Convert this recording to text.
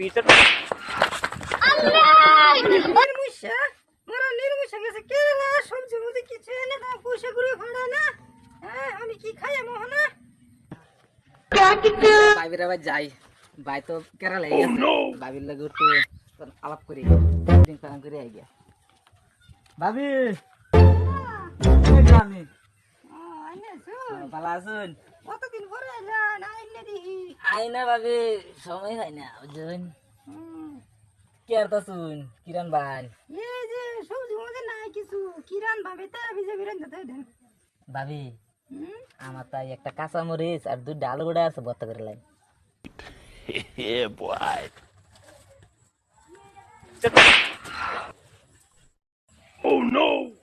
পিছে নির্মুষা! মোরা নির্মুষা গেছে। কেরালা সবজি মুজি কিছু এনে দাও পয়সা করে ভাড়া না। হ্যাঁ আমি কি খাই মোহনা? বাইবের আবার যাই। বাই তো কেরালা গেছে। বাবির লাগে একটু আলাপ করি। দিন পালন করে আই গিয়া। ভাবি! আমি। ভালো আছেন? কতদিন পরে এলেন? দিহি না ভাবি সময় হয় না বুঝুন কি আর তো শুন কিরণ ভাই এই যে সবজি মুজি নাই কিছু কিরান ভাবে? তা ভিজে বিরান দিতে দেন। ভাবি আমার তাই একটা কাঁচা মরিচ আর দুই ডাল গোড়া আছে বত্তা করে লাই। গোলাম খুনানের